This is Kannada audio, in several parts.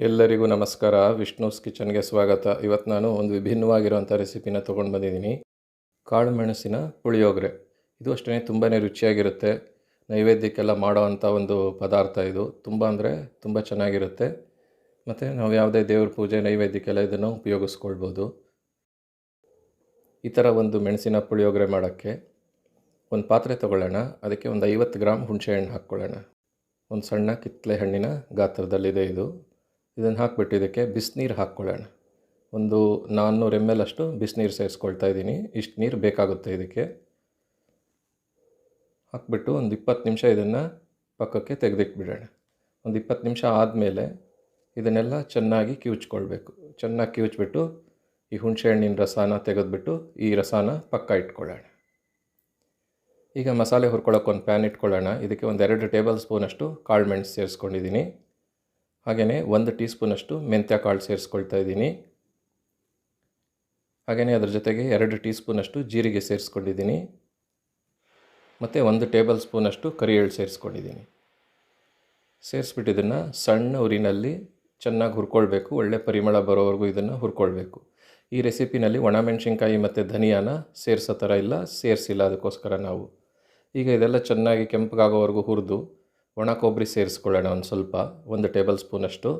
ಎಲ್ಲರಿಗೂ ನಮಸ್ಕಾರ. ವಿಷ್ಣುಸ್ ಕಿಚನ್ಗೆ ಸ್ವಾಗತ. ಇವತ್ತು ನಾನು ಒಂದು ವಿಭಿನ್ನವಾಗಿರುವಂಥ ರೆಸಿಪಿನ ತೊಗೊಂಡು ಬಂದಿದ್ದೀನಿ. ಕಾಳು ಮೆಣಸಿನ ಪುಳಿಯೋಗರೆ. ಇದು ಅಷ್ಟೇ ತುಂಬಾ ರುಚಿಯಾಗಿರುತ್ತೆ. ನೈವೇದ್ಯಕ್ಕೆಲ್ಲ ಮಾಡೋವಂಥ ಒಂದು ಪದಾರ್ಥ ಇದು. ತುಂಬ ಅಂದರೆ ತುಂಬ ಚೆನ್ನಾಗಿರುತ್ತೆ. ಮತ್ತು ನಾವು ಯಾವುದೇ ದೇವ್ರ ಪೂಜೆ, ನೈವೇದ್ಯಕ್ಕೆಲ್ಲ ಇದನ್ನು ಉಪಯೋಗಿಸ್ಕೊಳ್ಬೋದು. ಈ ಥರ ಒಂದು ಮೆಣಸಿನ ಪುಳಿಯೋಗರೆ ಮಾಡೋಕ್ಕೆ ಒಂದು ಪಾತ್ರೆ ತೊಗೊಳ್ಳೋಣ. ಅದಕ್ಕೆ ಒಂದು ಐವತ್ತು ಗ್ರಾಮ್ ಹುಣಸೆಹಣ್ಣು ಹಾಕ್ಕೊಳ್ಳೋಣ. ಒಂದು ಸಣ್ಣ ಕಿತ್ತಲೆ ಹಣ್ಣಿನ ಗಾತ್ರದಲ್ಲಿದೆ ಇದು. ಇದನ್ನು ಹಾಕ್ಬಿಟ್ಟು ಇದಕ್ಕೆ ಬಿಸಿನೀರು ಹಾಕ್ಕೊಳ್ಳೋಣ. ಒಂದು ನಾನ್ನೂರು ಎಂ ಎಲ್ ಅಷ್ಟು ಬಿಸಿನೀರು ಸೇರಿಸ್ಕೊಳ್ತಾ ಇದ್ದೀನಿ. ಇಷ್ಟು ನೀರು ಬೇಕಾಗುತ್ತೆ ಇದಕ್ಕೆ. ಹಾಕ್ಬಿಟ್ಟು ಒಂದು ಇಪ್ಪತ್ತು ನಿಮಿಷ ಇದನ್ನು ಪಕ್ಕಕ್ಕೆ ತೆಗೆದಿಟ್ಬಿಡೋಣ. ಒಂದು ಇಪ್ಪತ್ತು ನಿಮಿಷ ಆದಮೇಲೆ ಇದನ್ನೆಲ್ಲ ಚೆನ್ನಾಗಿ ಕಿವುಚ್ಕೊಳ್ಬೇಕು. ಚೆನ್ನಾಗಿ ಕಿವುಚ್ಬಿಟ್ಟು ಈ ಹುಣಸೆಹಣ್ಣಿನ ರಸನ ತೆಗೆದ್ಬಿಟ್ಟು ಈ ರಸನ ಪಕ್ಕ ಇಟ್ಕೊಳ್ಳೋಣ. ಈಗ ಮಸಾಲೆ ಹುರ್ಕೊಳ್ಳೋಕೆ ಒಂದು ಪ್ಯಾನ್ ಇಟ್ಕೊಳ್ಳೋಣ. ಇದಕ್ಕೆ ಒಂದು ಎರಡು ಟೇಬಲ್ ಸ್ಪೂನಷ್ಟು ಕಾಳು ಮೆಣಸು ಸೇರಿಸ್ಕೊಂಡಿದ್ದೀನಿ. ಹಾಗೆಯೇ ಒಂದು ಟೀ ಸ್ಪೂನಷ್ಟು ಮೆಂತ್ಯ ಕಾಳು ಸೇರಿಸ್ಕೊಳ್ತಾ ಇದ್ದೀನಿ. ಹಾಗೆಯೇ ಅದರ ಜೊತೆಗೆ ಎರಡು ಟೀ ಸ್ಪೂನಷ್ಟು ಜೀರಿಗೆ ಸೇರಿಸ್ಕೊಂಡಿದ್ದೀನಿ. ಮತ್ತು ಒಂದು ಟೇಬಲ್ ಸ್ಪೂನಷ್ಟು ಕರಿ ಎಳ್ಳು ಸೇರಿಸ್ಕೊಂಡಿದ್ದೀನಿ. ಸೇರಿಸ್ಬಿಟ್ಟು ಇದನ್ನು ಸಣ್ಣ ಉರಿನಲ್ಲಿ ಚೆನ್ನಾಗಿ ಹುರ್ಕೊಳ್ಬೇಕು. ಒಳ್ಳೆ ಪರಿಮಳ ಬರೋವರೆಗೂ ಇದನ್ನು ಹುರ್ಕೊಳ್ಬೇಕು. ಈ ರೆಸಿಪಿನಲ್ಲಿ ಒಣಮೆಣಸಿನ್ಕಾಯಿ ಮತ್ತು ಧನಿಯಾನ ಸೇರಿಸೋ ಥರ ಇಲ್ಲ, ಸೇರಿಸಿಲ್ಲ ಅದಕ್ಕೋಸ್ಕರ ನಾವು. ಈಗ ಇದೆಲ್ಲ ಚೆನ್ನಾಗಿ ಕೆಂಪಗಾಗೋವರೆಗೂ ಹುರಿದು ಒಣ ಕೊಬ್ಬರಿ ಸೇರಿಸ್ಕೊಳ್ಳೋಣ ಒಂದು ಸ್ವಲ್ಪ, ಒಂದು ಟೇಬಲ್ ಸ್ಪೂನಷ್ಟು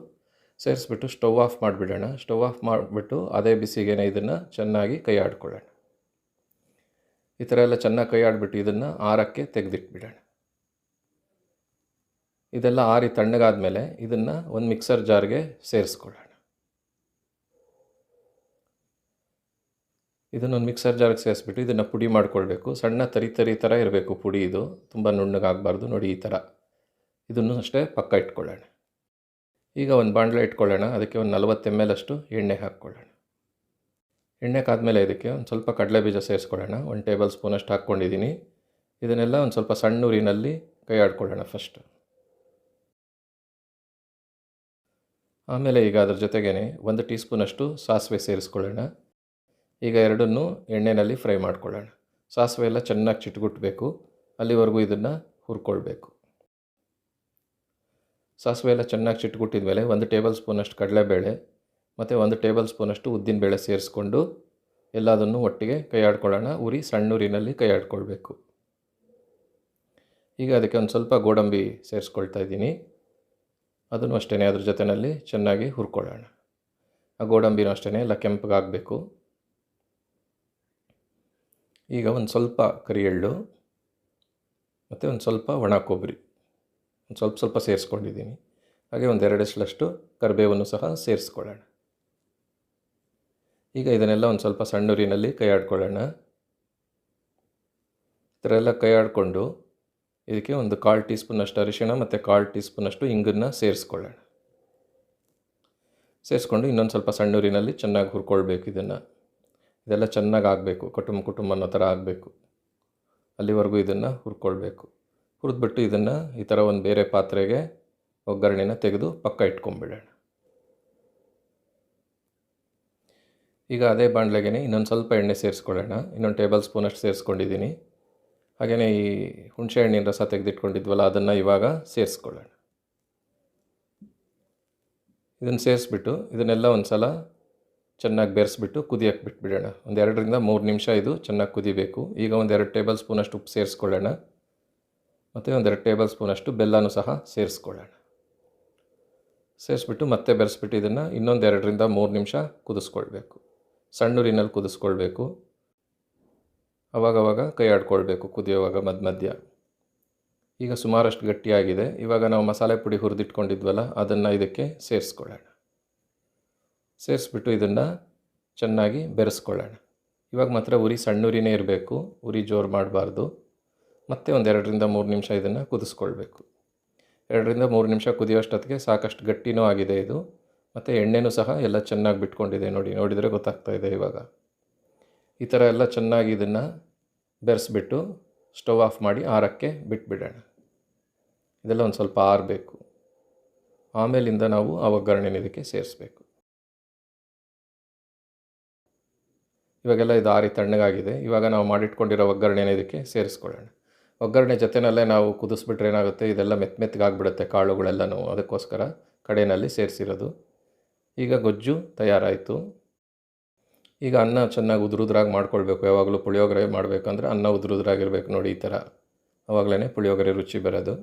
ಸೇರಿಸ್ಬಿಟ್ಟು ಸ್ಟವ್ ಆಫ್ ಮಾಡಿಬಿಡೋಣ. ಸ್ಟವ್ ಆಫ್ ಮಾಡಿಬಿಟ್ಟು ಅದೇ ಬಿಸಿಗೇನೆ ಇದನ್ನು ಚೆನ್ನಾಗಿ ಕೈ ಆಡ್ಕೊಳ್ಳೋಣ. ಈ ಥರ ಎಲ್ಲ ಚೆನ್ನಾಗಿ ಕೈ ಆಡಿಬಿಟ್ಟು ಇದನ್ನು ಆರಕ್ಕೆ ತೆಗೆದಿಟ್ಬಿಡೋಣ. ಇದೆಲ್ಲ ಆರಿ ತಣ್ಣಗಾದ್ಮೇಲೆ ಇದನ್ನು ಒಂದು ಮಿಕ್ಸರ್ ಜಾರ್ಗೆ ಸೇರಿಸ್ಕೊಳ್ಳೋಣ. ಇದನ್ನೊಂದು ಮಿಕ್ಸರ್ ಜಾರ್ಗೆ ಸೇರಿಸ್ಬಿಟ್ಟು ಇದನ್ನು ಪುಡಿ ಮಾಡಿಕೊಳ್ಬೇಕು. ಸಣ್ಣ ತರಿ ತರಿ ಥರ ಇರಬೇಕು ಪುಡಿ ಇದು. ತುಂಬ ನುಣ್ಣಗಾಗಬಾರ್ದು ನೋಡಿ ಈ ಥರ. ಇದನ್ನು ಅಷ್ಟೇ ಪಕ್ಕ ಇಟ್ಕೊಳ್ಳೋಣ. ಈಗ ಒಂದು ಬಾಣಲೆ ಇಟ್ಕೊಳ್ಳೋಣ, ಅದಕ್ಕೆ ಒಂದು ನಲ್ವತ್ತು ಎಂ ಎಲ್ ಅಷ್ಟು ಎಣ್ಣೆ ಹಾಕ್ಕೊಳ್ಳೋಣ. ಎಣ್ಣೆ ಕಾದ್ಮೇಲೆ ಇದಕ್ಕೆ ಒಂದು ಸ್ವಲ್ಪ ಕಡಲೆ ಬೀಜ ಸೇರಿಸ್ಕೊಳ್ಳೋಣ, ಒಂದು ಟೇಬಲ್ ಸ್ಪೂನಷ್ಟು ಹಾಕ್ಕೊಂಡಿದ್ದೀನಿ. ಇದನ್ನೆಲ್ಲ ಒಂದು ಸ್ವಲ್ಪ ಸಣ್ಣ ಊರಿನಲ್ಲಿ ಕೈ ಆಡ್ಕೊಳ್ಳೋಣ ಫಸ್ಟ್ ಆಮೇಲೆ ಈಗ ಅದ್ರ ಜೊತೆಗೇ ಒಂದು ಟೀ ಸ್ಪೂನಷ್ಟು ಸಾಸಿವೆ ಸೇರಿಸ್ಕೊಳ್ಳೋಣ. ಈಗ ಎರಡನ್ನೂ ಎಣ್ಣೆಯಲ್ಲಿ ಫ್ರೈ ಮಾಡ್ಕೊಳ್ಳೋಣ. ಸಾಸಿವೆ ಎಲ್ಲ ಚೆನ್ನಾಗಿ ಚಿಟ್ಗುಟ್ಬೇಕು, ಅಲ್ಲಿವರೆಗೂ ಇದನ್ನು ಹುರ್ಕೊಳ್ಬೇಕು. ಸಾಸಿವೆ ಎಲ್ಲ ಚೆನ್ನಾಗಿ ಚಿಟ್ಗುಟ್ಟಿದ ಮೇಲೆ ಒಂದು ಟೇಬಲ್ ಸ್ಪೂನಷ್ಟು ಕಡಲೆಬೇಳೆ ಮತ್ತು ಒಂದು ಟೇಬಲ್ ಸ್ಪೂನಷ್ಟು ಉದ್ದಿನಬೇಳೆ ಸೇರಿಸ್ಕೊಂಡು ಎಲ್ಲದನ್ನು ಒಟ್ಟಿಗೆ ಕೈ ಆಡ್ಕೊಳ್ಳೋಣ. ಉರಿ ಸಣ್ಣ ಉರಿನಲ್ಲಿ ಕೈ ಆಡ್ಕೊಳ್ಬೇಕು. ಈಗ ಅದಕ್ಕೆ ಒಂದು ಸ್ವಲ್ಪ ಗೋಡಂಬಿ ಸೇರಿಸ್ಕೊಳ್ತಾ ಇದ್ದೀನಿ. ಅದನ್ನು ಅಷ್ಟೇ ಅದ್ರ ಜೊತೆಯಲ್ಲಿ ಚೆನ್ನಾಗಿ ಹುರ್ಕೊಳ್ಳೋಣ. ಆ ಗೋಡಂಬಿನೂ ಅಷ್ಟೇ ಎಲ್ಲ ಕೆಂಪಗಾಗಬೇಕು. ಈಗ ಒಂದು ಸ್ವಲ್ಪ ಕರಿ ಎಳ್ಳು ಮತ್ತು ಒಂದು ಸ್ವಲ್ಪ ಒಣ ಕೊಬ್ಬರಿ. ಒಂದು ಸ್ವಲ್ಪ ಸ್ವಲ್ಪ ಸೇರಿಸ್ಕೊಂಡಿದ್ದೀನಿ. ಹಾಗೆ ಒಂದು ಎರಡಷ್ಟು ಕರಿಬೇವನ್ನು ಸಹ ಸೇರಿಸ್ಕೊಳ್ಳೋಣ. ಈಗ ಇದನ್ನೆಲ್ಲ ಒಂದು ಸ್ವಲ್ಪ ಸಣ್ಣೂರಿನಲ್ಲಿ ಕೈ ಆಡ್ಕೊಳ್ಳೋಣ ಈ ಥರ ಎಲ್ಲ ಕೈ ಆಡಿಕೊಂಡು ಇದಕ್ಕೆ ಒಂದು ಕಾಲು ಟೀ ಸ್ಪೂನಷ್ಟು ಅರಿಶಿಣ ಮತ್ತು ಕಾಲು ಟೀ ಸ್ಪೂನಷ್ಟು ಇಂಗನ್ನು ಸೇರಿಸ್ಕೊಳ್ಳೋಣ. ಸೇರಿಸ್ಕೊಂಡು ಇನ್ನೊಂದು ಸ್ವಲ್ಪ ಸಣ್ಣೂರಿನಲ್ಲಿ ಚೆನ್ನಾಗಿ ಹುರ್ಕೊಳ್ಬೇಕು ಇದನ್ನು. ಇದೆಲ್ಲ ಚೆನ್ನಾಗಿ ಆಗಬೇಕು ಕುಟುಂಬ ಕುಟುಂಬ ಅನ್ನೋ ಥರ ಆಗಬೇಕು. ಅಲ್ಲಿವರೆಗೂ ಇದನ್ನು ಹುರ್ಕೊಳ್ಬೇಕು. ಹುರಿದ್ಬಿಟ್ಟು ಇದನ್ನು ಈ ಥರ ಒಂದು ಬೇರೆ ಪಾತ್ರೆಗೆ ಒಗ್ಗರಣೆನ ತೆಗೆದು ಪಕ್ಕ ಇಟ್ಕೊಂಬಿಡೋಣ ಈಗ ಅದೇ ಬಾಣಲೆಗೆ ಇನ್ನೊಂದು ಸ್ವಲ್ಪ ಎಣ್ಣೆ ಸೇರಿಸ್ಕೊಳ್ಳೋಣ. ಇನ್ನೊಂದು ಟೇಬಲ್ ಸ್ಪೂನಷ್ಟು ಸೇರಿಸ್ಕೊಂಡಿದ್ದೀನಿ. ಹಾಗೆಯೇ ಈ ಹುಣಸೆ ಹಣ್ಣಿನ ರಸ ತೆಗೆದಿಟ್ಕೊಂಡಿದ್ವಲ್ಲ, ಅದನ್ನು ಇವಾಗ ಸೇರಿಸ್ಕೊಳ್ಳೋಣ. ಇದನ್ನು ಸೇರಿಸ್ಬಿಟ್ಟು ಇದನ್ನೆಲ್ಲ ಒಂದು ಸಲ ಚೆನ್ನಾಗಿ ಬೆರೆಸ್ಬಿಟ್ಟು ಕುದಿಯಕ್ಕೆ ಬಿಟ್ಬಿಡೋಣ. ಒಂದು ಎರಡರಿಂದ ಮೂರು ನಿಮಿಷ ಇದು ಚೆನ್ನಾಗಿ ಕುದಿಬೇಕು. ಈಗ ಒಂದು ಎರಡು ಟೇಬಲ್ ಸ್ಪೂನಷ್ಟು ಉಪ್ಪು ಸೇರಿಸ್ಕೊಳ್ಳೋಣ. ಮತ್ತು ಒಂದೆರಡು ಟೇಬಲ್ ಸ್ಪೂನಷ್ಟು ಬೆಲ್ಲನೂ ಸಹ ಸೇರಿಸ್ಕೊಳ್ಳೋಣ. ಸೇರಿಸ್ಬಿಟ್ಟು ಮತ್ತೆ ಬೆರೆಸ್ಬಿಟ್ಟು ಇದನ್ನು ಇನ್ನೊಂದು ಎರಡರಿಂದ ಮೂರು ನಿಮಿಷ ಕುದಿಸ್ಕೊಳ್ಬೇಕು. ಸಣ್ಣೂರಿನಲ್ಲಿ ಕುದಿಸ್ಕೊಳ್ಬೇಕು. ಅವಾಗವಾಗ ಕೈ ಆಡ್ಕೊಳ್ಬೇಕು ಕುದಿಯೋವಾಗ ಮಧ್ಯ ಮಧ್ಯ. ಈಗ ಸುಮಾರಷ್ಟು ಗಟ್ಟಿಯಾಗಿದೆ. ಇವಾಗ ನಾವು ಮಸಾಲೆ ಪುಡಿ ಹುರಿದಿಟ್ಕೊಂಡಿದ್ವಲ್ಲ, ಅದನ್ನು ಇದಕ್ಕೆ ಸೇರಿಸ್ಕೊಳ್ಳೋಣ. ಸೇರಿಸ್ಬಿಟ್ಟು ಇದನ್ನು ಚೆನ್ನಾಗಿ ಬೆರೆಸ್ಕೊಳ್ಳೋಣ. ಇವಾಗ ಮಾತ್ರ ಉರಿ ಸಣ್ಣೂರಿನೇ ಇರಬೇಕು. ಉರಿ ಜೋರು ಮಾಡಬಾರ್ದು. ಮತ್ತೆ ಒಂದು ಎರಡರಿಂದ ಮೂರು ನಿಮಿಷ ಇದನ್ನು ಕುದಿಸ್ಕೊಳ್ಬೇಕು. ಎರಡರಿಂದ ಮೂರು ನಿಮಿಷ ಕುದಿಯೋಷ್ಟೊತ್ತಿಗೆ ಸಾಕಷ್ಟು ಗಟ್ಟಿನೂ ಆಗಿದೆ ಇದು. ಮತ್ತು ಎಣ್ಣೆನೂ ಸಹ ಎಲ್ಲ ಚೆನ್ನಾಗಿ ಬಿಟ್ಕೊಂಡಿದೆ ನೋಡಿ, ನೋಡಿದರೆ ಗೊತ್ತಾಗ್ತಾ ಇದೆ ಇವಾಗ. ಈ ಥರ ಎಲ್ಲ ಚೆನ್ನಾಗಿ ಇದನ್ನು ಬೆರೆಸ್ಬಿಟ್ಟು ಸ್ಟವ್ ಆಫ್ ಮಾಡಿ ಆರಕ್ಕೆ ಬಿಟ್ಬಿಡೋಣ. ಇದೆಲ್ಲ ಒಂದು ಸ್ವಲ್ಪ ಆರಬೇಕು. ಆಮೇಲಿಂದ ನಾವು ಆ ಒಗ್ಗರಣೆನ ಇದಕ್ಕೆ ಸೇರಿಸ್ಬೇಕು. ಇವಾಗೆಲ್ಲ ಇದು ಆರಿ ತಣ್ಣಗಾಗಿದೆ. ಇವಾಗ ನಾವು ಮಾಡಿಟ್ಕೊಂಡಿರೋ ಒಗ್ಗರಣೆನ ಇದಕ್ಕೆ ಸೇರಿಸ್ಕೊಳ್ಳೋಣ. ಒಗ್ಗರಣೆ ಜೊತೆನಲ್ಲೇ ನಾವು ಕುದಿಸ್ಬಿಟ್ರೆ ಏನಾಗುತ್ತೆ? ಇದೆಲ್ಲ ಮೆತ್ತ ಮೆತ್ತಗಾಗ್ಬಿಡುತ್ತೆ ಕಾಳುಗಳೆಲ್ಲನೂ. ಅದಕ್ಕೋಸ್ಕರ ಕಡೆಯಲ್ಲಿ ಸೇರಿಸಿರೋದು. ಈಗ ಗೊಜ್ಜು ತಯಾರಾಯಿತು. ಈಗ ಅನ್ನ ಚೆನ್ನಾಗಿ ಉದುರುದ್ರಾಗಿ ಮಾಡ್ಕೊಳ್ಬೇಕು. ಯಾವಾಗಲೂ ಪುಳಿಯೋಗರೆ ಮಾಡಬೇಕಂದ್ರೆ ಅನ್ನ ಉದುರುದ್ರಾಗಿರ್ಬೇಕು ನೋಡಿ ಈ ಥರ. ಆವಾಗಲೇ ಪುಳಿಯೋಗರೆ ರುಚಿ ಬರೋದು.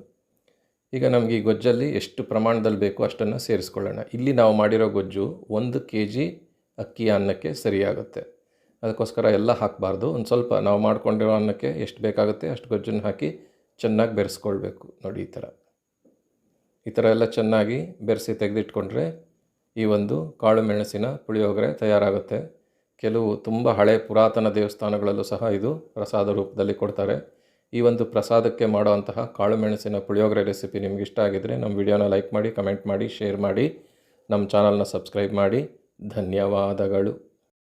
ಈಗ ನಮಗೆ ಈ ಗೊಜ್ಜಲ್ಲಿ ಎಷ್ಟು ಪ್ರಮಾಣದಲ್ಲಿ ಬೇಕು ಅಷ್ಟನ್ನು ಸೇರಿಸ್ಕೊಳ್ಳೋಣ. ಇಲ್ಲಿ ನಾವು ಮಾಡಿರೋ ಗೊಜ್ಜು ಒಂದು ಕೆ ಜಿ ಅಕ್ಕಿಯ ಅನ್ನಕ್ಕೆ ಸರಿಯಾಗುತ್ತೆ. ಅದಕ್ಕೋಸ್ಕರ ಎಲ್ಲ ಹಾಕಬಾರ್ದು. ಒಂದು ಸ್ವಲ್ಪ ನಾವು ಮಾಡ್ಕೊಂಡಿರೋ ಅನ್ನಕ್ಕೆ ಎಷ್ಟು ಬೇಕಾಗುತ್ತೆ ಅಷ್ಟು ಗೊಜ್ಜನ್ನು ಹಾಕಿ ಚೆನ್ನಾಗಿ ಬೆರೆಸ್ಕೊಳ್ಬೇಕು. ನೋಡಿ, ಈ ಥರ ಈ ಥರ ಎಲ್ಲ ಚೆನ್ನಾಗಿ ಬೆರೆಸಿ ತೆಗೆದಿಟ್ಕೊಂಡ್ರೆ ಈ ಒಂದು ಕಾಳು ಮೆಣಸಿನ ಪುಳಿಯೋಗರೆ ತಯಾರಾಗುತ್ತೆ. ಕೆಲವು ತುಂಬ ಹಳೆ ಪುರಾತನ ದೇವಸ್ಥಾನಗಳಲ್ಲೂ ಸಹ ಇದು ಪ್ರಸಾದ ರೂಪದಲ್ಲಿ ಕೊಡ್ತಾರೆ. ಈ ಒಂದು ಪ್ರಸಾದಕ್ಕೆ ಮಾಡುವಂತಹ ಕಾಳು ಮೆಣಸಿನ ಪುಳಿಯೋಗರೆ ರೆಸಿಪಿ ನಿಮ್ಗೆ ಇಷ್ಟ ಆಗಿದ್ದರೆ ನಮ್ಮ ವಿಡಿಯೋನ ಲೈಕ್ ಮಾಡಿ, ಕಮೆಂಟ್ ಮಾಡಿ, ಶೇರ್ ಮಾಡಿ, ನಮ್ಮ ಚಾನಲ್ನ ಸಬ್ಸ್ಕ್ರೈಬ್ ಮಾಡಿ. ಧನ್ಯವಾದಗಳು.